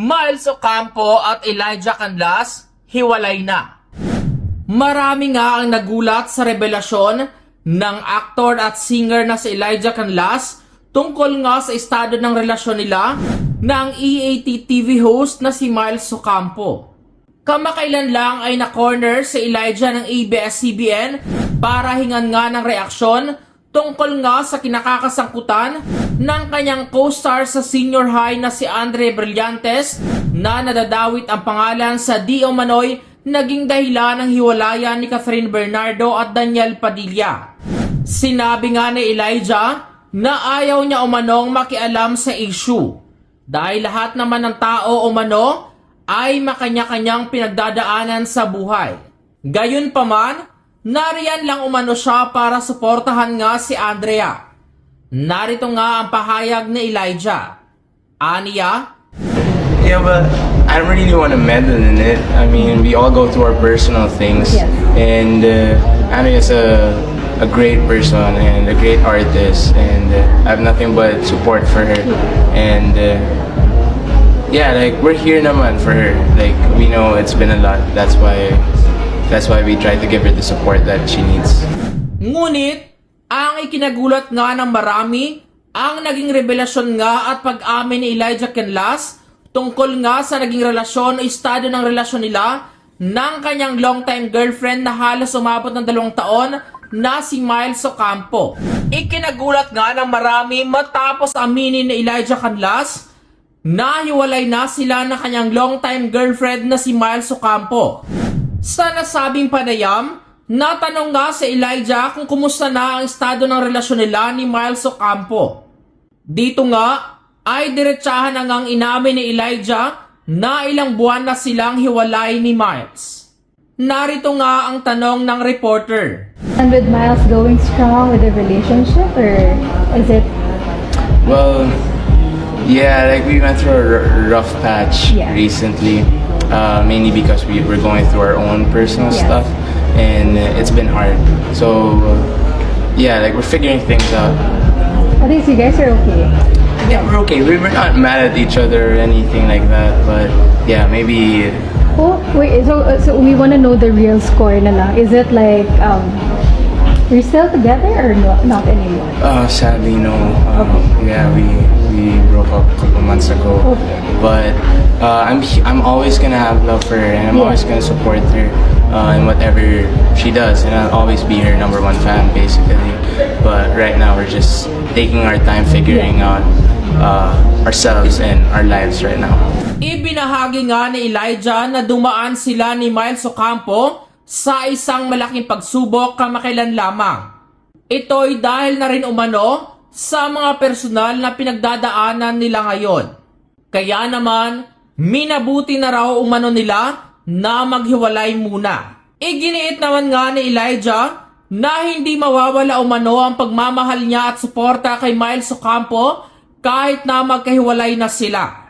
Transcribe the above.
Miles Ocampo at Elijah Canlas hiwalay na. Marami nga ang nagulat sa revelasyon ng aktor at singer na si Elijah Canlas tungkol nga sa estado ng relasyon nila ng EAT TV host na si Miles Ocampo. Kamakailan lang ay na-corner si Elijah ng ABS-CBN para hingan nga ng reaksyon tungkol nga sa kinakakasangkutan ng kanyang co-star sa senior high na si Andre Brillantes na nadadawit ang pangalan sa Di Manoy naging dahilan ng hiwalayan ni Catherine Bernardo at Daniel Padilla. Sinabi nga ni Elijah na ayaw niya umanong makialam sa issue dahil lahat naman ng tao umano ay makanya-kanyang pinagdadaanan sa buhay. Gayunpaman, nariyan lang umano siya para suportahan nga si Andrea. Narito nga ang pahayag ni Elijah. Aniya, Yeah, but I don't really want to meddle in it. I mean, we all go through our personal things, Yes. and uh, is a a great person and a great artist, and uh, I have nothing but support for her. And uh, yeah, like we're here naman for her. Like we know it's been a lot. That's why that's why we try to give her the support that she needs. Ngunit, ang ikinagulat nga ng marami, ang naging revelasyon nga at pag-amin ni Elijah Canlas tungkol nga sa naging relasyon o estado ng relasyon nila ng kanyang longtime girlfriend na halos umabot ng dalawang taon na si Miles Ocampo. Ikinagulat nga ng marami matapos aminin ni Elijah Canlas na hiwalay na sila ng kanyang longtime girlfriend na si Miles Ocampo. Sa nasabing panayam, natanong nga si Elijah kung kumusta na ang estado ng relasyon nila ni Miles Ocampo. Dito nga ay diretsahan na ngang inamin ni Elijah na ilang buwan na silang hiwalay ni Miles. Narito nga ang tanong ng reporter. And with Miles going strong with the relationship, or is it? Well, yeah, like we went through a rough patch Yeah. recently, uh, mainly because we were going through our own personal stuff, and it's been hard. So, uh, yeah, like we're figuring things out. At least you guys are okay. Yeah, we're okay. We- We're not mad at each other or anything like that, but yeah, maybe. Oh, wait. So, so we want to know the real score, na lang. Is it like um, you're still together or no, not anymore? Uh, sadly, no. Um, yeah, we we broke up a couple months ago. Okay. But uh, I'm I'm always gonna have love for her, and I'm Yeah. always gonna support her uh, in whatever she does, and I'll always be her number one fan, basically. But right now, we're just taking our time figuring out uh, ourselves and our lives right now. Ibinahagi nga ni Elijah na dumaan sila ni Miles Ocampo sa isang malaking pagsubok kamakailan lamang. Ito'y dahil na rin umano sa mga personal na pinagdadaanan nila ngayon. Kaya naman, minabuti na raw umano nila na maghiwalay muna. Iginiit naman nga ni Elijah na hindi mawawala umano ang pagmamahal niya at suporta kay Miles Ocampo kahit na magkahiwalay na sila.